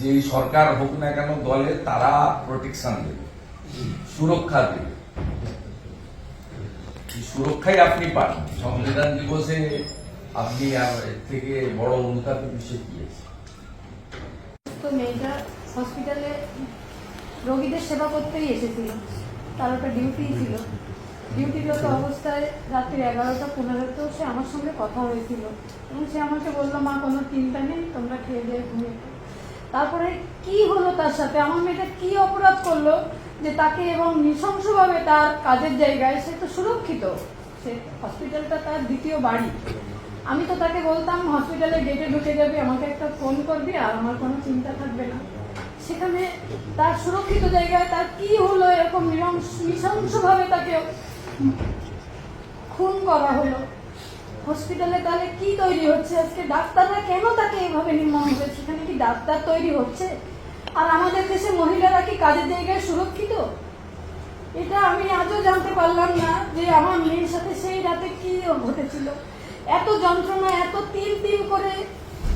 যে সরকার হোক না কেন দলে তারা প্রোটেকশন দেবে, সুরক্ষা দেবে। সুরক্ষাই আপনি পান। সংবিধান দিবসে আপনি থেকে বড় অনুতাপের বিষয় কি তো মেয়েটা হসপিটালে রোগীদের সেবা করতেই এসেছিল। তার একটা ডিউটি ছিল। ডিউটিরত অবস্থায় রাত্রি এগারোটা পনেরোতেও সে আমার সঙ্গে কথা হয়েছিল। এবং সে আমাকে বলল, মা, কোনো চিন্তা নেই, তোমরা খেয়ে দিয়ে ঘুমিয়ে পড়ো।" তারপরে কি হলো তার সাথে? আমার মেয়েটা কি অপরাধ করল যে তাকে এবং নৃশংসভাবে তার কাজের জায়গায় সে তো সুরক্ষিত। সে হসপিটালটা তার দ্বিতীয় বাড়ি। আমি তো তাকে বলতাম হসপিটালে গেটে ঢুকে যাবি, আমাকে একটা ফোন করবি আর আমার কোনো চিন্তা থাকবে না। সেখানে তার সুরক্ষিত জায়গায় তার কি হলো এরকম নৃশংস- নৃশংসভাবে তাকে খুন করা হলো। হসপিটালে তাহলে কি তৈরি হচ্ছে? আজকে ডাক্তাররা কেন তাকে এইভাবে নির্মম হবে? সেখানে কি ডাক্তার তৈরি হচ্ছে? আর আমাদের দেশে মহিলারা কি কাজের জায়গায় সুরক্ষিত? এটা আমি আজও জানতে পারলাম না যে আমার মেয়ের সাথে সেই রাতে কি ঘটেছিল। এত যন্ত্রণা, এত তিল তিল করে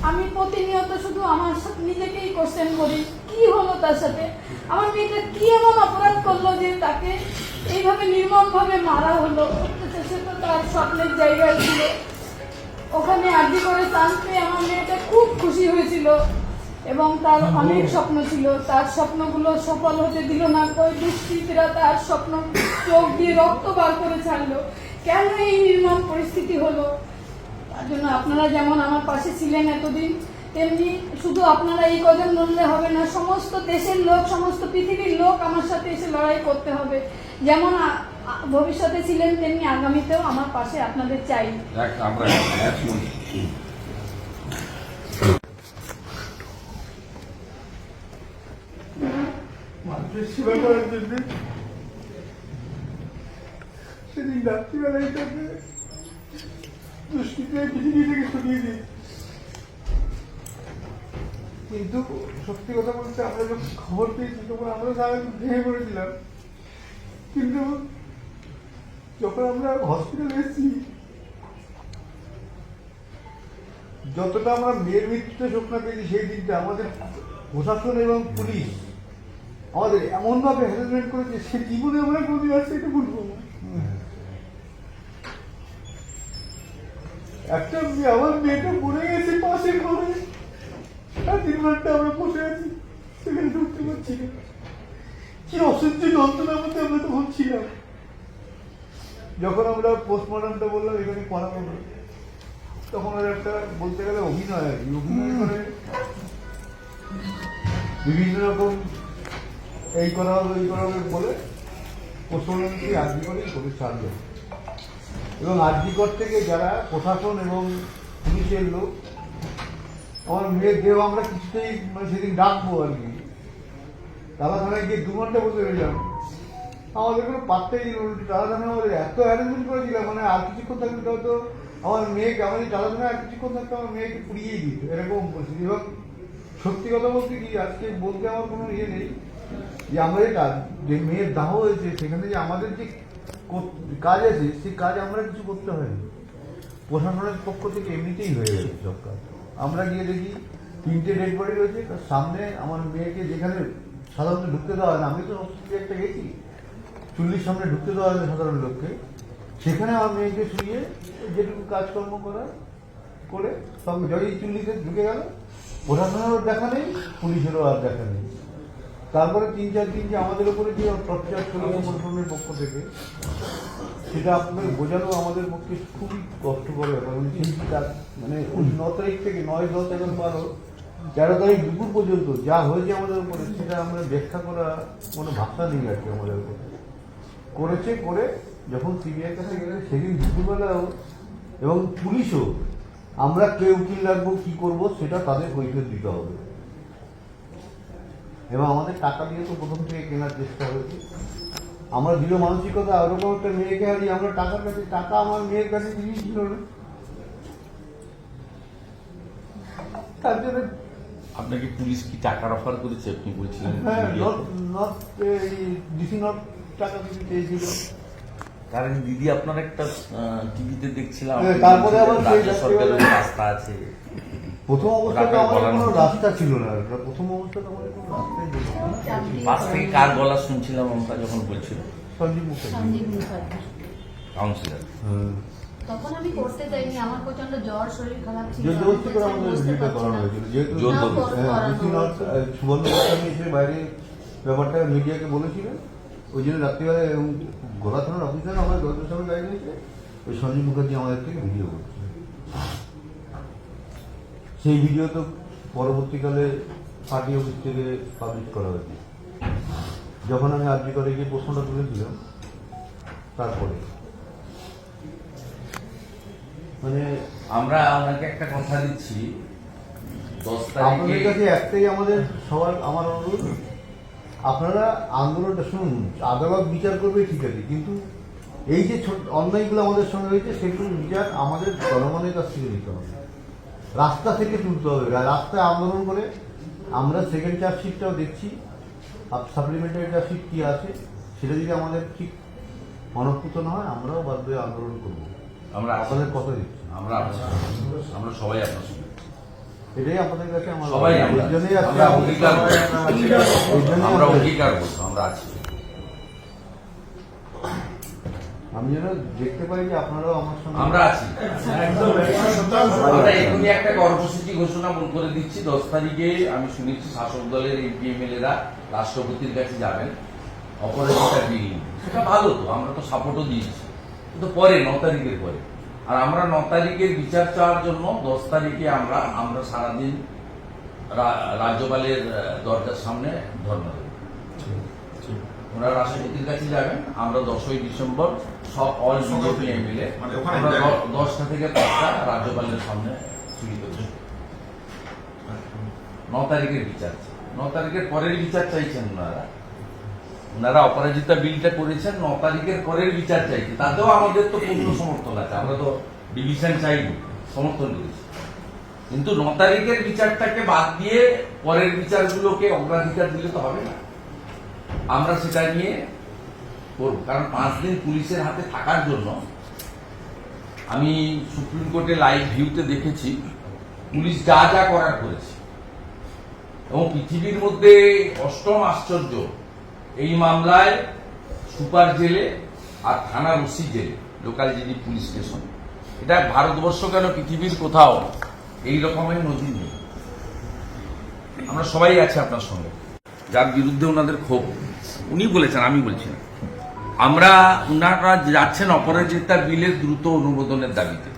আমি প্রতিনিয়ত শুধু আমার সাথে নিজেকেই কোশ্চেন করি, কি হলো তার সাথে? আমার মেয়েটা কি এমন অপরাধ করল যে তাকে এইভাবে নির্মমভাবে মারা হলো? তার স্বপ্নের জায়গায় ছিল। ওখানে আর্জি করে টানতে আমার মেয়েটা খুব খুশি হয়েছিল এবং তার অনেক স্বপ্ন ছিল। তার স্বপ্নগুলো সফল হতে দিল না কই দুষ্কৃতীরা তার স্বপ্ন চোখ দিয়ে রক্ত বার করে ছাড়লো। কেন এই নির্মম পরিস্থিতি হলো? তার জন্য আপনারা যেমন আমার পাশে ছিলেন এতদিন তেমনি শুধু আপনারা এই কজন লড়লে হবে না সমস্ত দেশের লোক সমস্ত পৃথিবীর লোক আমার সাথে এসে লড়াই করতে হবে। যেমন ভবিষ্যতে ছিলেন তেমনি আগামীতেও আমার পাশে আপনাদের চাই। সেবা করার জন্য সেদিন রাত্রিবেলায় তাকে দুষ্কৃতীরা পৃথিবী থেকে সরিয়ে দিই কিন্তু সত্যি কথা বলতে আমরা যখন খবর পেয়েছি, তখন আমরা সবাই ভেঙে পড়েছিলাম। কিন্তু যখন আমরা হসপিটালে এসেছি, যতটা আমরা মেয়ের মৃত্যুতে শোক না পেয়েছি, সেই দিনটা আমাদের প্রশাসন এবং পুলিশ আমাদের এমন ভাবে হ্যারাসমেন্ট করেছে, সে জীবনে আমরা কোনদিন আসছে এটা বলব একটা আমার মেয়েটা পড়ে গেছে পাশের ঘরে। তিন ঘণ্টা আমরা বসে আমরা তখন ছিলাম যখন আমরা পোস্টমর্টমটা বললাম এখানে করাবো না তখন ওর একটা বলতে গেলে অভিনয় আর কি অভিনয় করে বিভিন্ন রকম এই করা হবে এই করা হবে বলে পোস্টমর্টমকে আর্জি করে করে ছাড়লো এবং আর্জিকর থেকে যারা প্রশাসন এবং পুলিশের লোক আমার মেয়ের দেহ আমরা কিছুতেই মানে সেদিন ডাকবো আর কি। তারা গিয়ে দু ঘণ্টা বসে রইলাম। আমাদের কোনো পাত্তাই দিল উল্টো তারা আমাদের এত অ্যারেঞ্জমেন্ট করেছিলাম মানে আর কিছুক্ষণ থাকলে তো আমার মেয়েকে আমাদের তারা আর কিছুক্ষণ থাকতে আমার মেয়েকে পুড়িয়েই দিত, এরকম পরিস্থিতি এবং সত্যি কথা বলতে কি, আজকে বলতে আমার কোনো ইয়ে নেই যে আমরা যে কাজ- যে মেয়ের দাহ হয়েছে, সেখানে যে আমাদের যে কাজ আছে, সেই কাজ আমরা কিছু করতে হয়নি। প্রশাসনের পক্ষ থেকে এমনিতেই হয়ে গেছে সব কাজ। আমরা গিয়ে দেখি তিনটে ডেড বডি রয়েছে তার সামনে আমার মেয়েকে যেখানে সাধারণত ঢুকতে দেওয়া হয় না, আমি তো হসপিটালে একটা গেছি, চুল্লির সামনে ঢুকতে দেওয়া হয় না সাধারণ লোককে, সেখানে আমার মেয়েকে শুয়ে যেটুকু কাজকর্ম করা, করে সব জয়ী চুল্লিতে ঢুকে গেল প্রশাসনেরও দেখা নেই, পুলিশেরও আর দেখা নেই। তারপরে তিন চার দিন যে আমাদের উপরে যে টর্চার চলেছে প্রশাসনের পক্ষ থেকে সেটা আপনাদের বোঝানো আমাদের পক্ষে খুবই কষ্টকর ব্যাপার। মানে মানে ন তারিখ থেকে নয় দশ এখন বারো তেরো তারিখ দুপুর পর্যন্ত যা হয়েছে আমাদের উপরে, সেটা আমরা ব্যাখ্যা করা কোনো ভাষা নেই আর কি আমাদের উপরে। করেছে করে যখন সিবিআই কাছে গেলে সেদিন দুপুরবেলাও এবং পুলিশও, আমরা কে উকিল রাখব কী করব, সেটা তাদের কৈফিয়ত দিতে হবে। এবং আমাদের টাকা দিয়ে তো প্রথম থেকে কেনার চেষ্টা হয়েছে। আমরা দৃঢ় মানসিকতা ওরকম একটা মেয়েকে হারিয়ে আমরা টাকার কাছে টাকা আমার মেয়ের কাছে জিনিস ছিল না। তার জন্য আপনাকে পুলিশ কি টাকার অফার করেছে? আপনি বলছিলেন হ্যাঁ টাকা কিছু চেয়েছিল। কারণ দিদি আপনার একটা টিভিতে দেখছিলাম। হ্যাঁ, তারপরে আবার রাজ্য সরকারের রাস্তা আছে। প্রথম অবস্থাতে আমাদের কোনো রাস্তা ছিল না। প্রথম অবস্থাতে আমাদের কোনো রাস্তাই ছিল না। পাশ থেকে কার গলা শুনছিলাম আমরা যখন বলছিল? সঞ্জীব মুখার্জি। সঞ্জীব মুখার্জি। কাউন্সিলর। হ্যাঁ। তখন আমি করতে যাইনি আমার প্রচণ্ড জ্বর শরীর খারাপ ছিল জোরজবস্তি করে আমাদের ভিডিওটা করানো হয়েছিল। যেহেতু হ্যাঁ, গোস্বামী এসে বাইরে ব্যাপারটা মিডিয়াকে বলেছিলেন। ওই জন্য রাত্রিবেলা এবং গোলা থানার অফিসার আমরা দরজার সামনে দাঁড়িয়ে ওই সঞ্জীব মুখার্জি আমাদের থেকে ভিডিও করছে। সেই ভিডিও তো পরবর্তীকালে পার্টি অফিস থেকে পাবলিশ করা হয়েছে। যখন আমি আর্জি করে গিয়ে প্রশ্নটা তুলেছিলাম তারপরে। মানে আমরা ওনাকে একটা কথা দিচ্ছি আপনাদের কাছে একটাই আমাদের সবার আমার অনুরোধ আপনারা আন্দোলনটা শুনুন আদালত বিচার করবে ঠিক আছে কিন্তু এই যে অন্যায়গুলো আমাদের সঙ্গে হয়েছে সেগুলোর বিচার আমাদের জনগণের কাছ থেকে নিতে হবে। রাস্তা থেকে তুলতে হবে। রাস্তায় আন্দোলন করে আমরা সেকেন্ড চার্জশিটটাও দেখছি। সাপ্লিমেন্টারি চার্জশিট কী আছে সেটা যদি আমাদের ঠিক মনঃপুত না হয় আমরাও বাধ্য হয়ে আন্দোলন করব। আমরা। আপনাদের কথা দিচ্ছি আমরা। আমরা সবাই আপনার সঙ্গে এটাই আপনাদের কাছে আমার সবাই আমরা অঙ্গীকার। আমরা অঙ্গীকার আমরা আছি। আমি যেন দেখতে পাই যে আপনারাও আমার সঙ্গে আমরা আছি। আমরা এখনই একটা কর্মসূচি ঘোষণা করে দিচ্ছি। দশ তারিখে আমি শুনেছি শাসক দলের এমপি এমএলএরা রাষ্ট্রপতির কাছে যাবেন। অপরাজিতা বিল সেটা ভালো তো আমরা তো সাপোর্টও দিয়েছি। কিন্তু পরে ন তারিখের পরে। আর আমরা ন তারিখের বিচার চাওয়ার জন্য দশ তারিখে আমরা আমরা সারাদিন রা- রাজ্যপালের দরজার সামনে ধর্ণা দেব। ওনারা রাষ্ট্রপতির কাছে যাবেন আমরা দশই ডিসেম্বর সব অল বিজেপি এমএলএ। মানে আমরা দশটা থেকে পাঁচটা রাজ্যপালের সামনে চুরি করছি ন তারিখের বিচার ন তারিখের পরের বিচার চাইছেন ওনারা। ওনারা অপরাজিতা বিলটা করেছেন ন তারিখের পরের বিচার চাইছে। তাতেও আমাদের তো পূর্ণ সমর্থন আছে। আমরা তো ডিভিশন চাইনি সমর্থন করেছি। কিন্তু ন তারিখের বিচারটাকে বাদ দিয়ে পরের বিচারগুলোকে অগ্রাধিকার দিলে তো হবে না। আমরা সেটা নিয়ে করব। কারণ পাঁচ দিন পুলিশের হাতে থাকার জন্য আমি সুপ্রিম কোর্টে লাইভ ভিউতে দেখেছি, পুলিশ যা যা করার করেছে। এবং পৃথিবীর মধ্যে অষ্টম আশ্চর্য, এই মামলায় সুপার জেলে আর থানা ওসি জেলে, লোকাল জিডি পুলিশ স্টেশন। এটা ভারতবর্ষ কেন পৃথিবীর কোথাও এই রকমের নদী নেই? আমরা সবাই আছি আপনার সঙ্গে। যার বিরুদ্ধে ওনাদের ক্ষোভ। উনি বলেছেন, আমি বলছি না। আমরা উনারা যাচ্ছেন অপরাজিতা বিলের দ্রুত অনুমোদনের দাবিতে,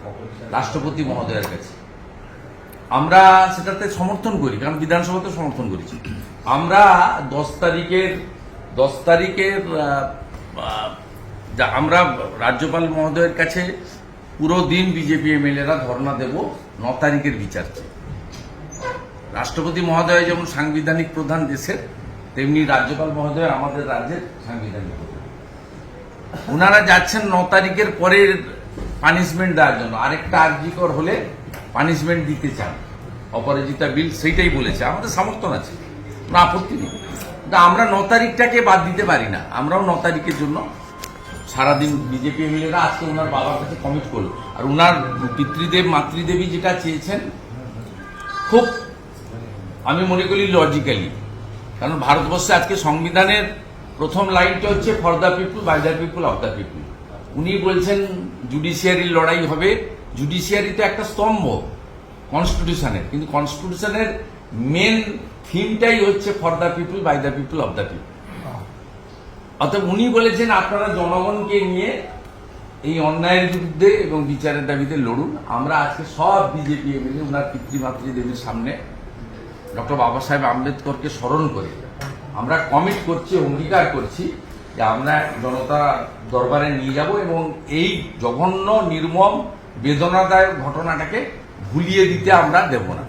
রাষ্ট্রপতি মহোদয়ের কাছে। আমরা সেটাতে সমর্থন করি, কারণ বিধানসভাতে সমর্থন করেছি। আমরা দশ তারিখের দশ তারিখের আমরা রাজ্যপাল মহোদয়ের কাছে পুরো দিন বিজেপি এমএলএরা ধর্ণা দেব, ন তারিখের বিচার। রাষ্ট্রপতি মহোদয় যেমন সাংবিধানিক প্রধান দেশের তেমনি রাজ্যপাল মহোদয় আমাদের রাজ্যের সাংবিধানিক ওনারা যাচ্ছেন ন তারিখের পরের পানিশমেন্ট দেওয়ার জন্য। আরেকটা আর্জিকর হলে পানিশমেন্ট দিতে চান। অপরাজিতা বিল সেইটাই বলেছে। আমাদের সমর্থন আছে। কোনো আপত্তি নেই। কিন্তু আমরা ন তারিখটাকে বাদ দিতে পারি না। আমরাও ন তারিখের জন্য সারাদিন বিজেপি এমএলএরা আজকে ওনার বাবার কাছে কমিট করল। আর ওনার পিতৃদেব মাতৃদেবী যেটা চেয়েছেন, খুব আমি মনে করি লজিক্যালি কারণ ভারতবর্ষে আজকে সংবিধানের প্রথম লাইনটা হচ্ছে for the people by the people of the people উনি বলছেন জুডিশিয়ারির লড়াই হবে। জুডিশিয়ারি তো একটা স্তম্ভ কনস্টিটিউশনের কিন্তু কনস্টিটিউশনের মেন থিমটাই হচ্ছে for the people by the people of the people অর্থাৎ উনি বলেছেন আপনারা জনগণকে নিয়ে এই অন্যায়ের বিরুদ্ধে এবং বিচারের দাবিতে লড়ুন। আমরা আজকে সব বিজেপি এমএলএ ওনার পিতৃমাতৃ দেবীর সামনে ডক্টর বাবা সাহেব আম্বেদকরকে স্মরণ করে আমরা কমিট করছি, অঙ্গীকার করছি যে আমরা জনতা দরবারে নিয়ে যাব এবং এই জঘন্য, নির্মম, বেদনাদায়ক ঘটনাটাকে ভুলিয়ে দিতে আমরা দেব না।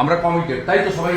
আমরা কমিটেড তাই তো সবাই?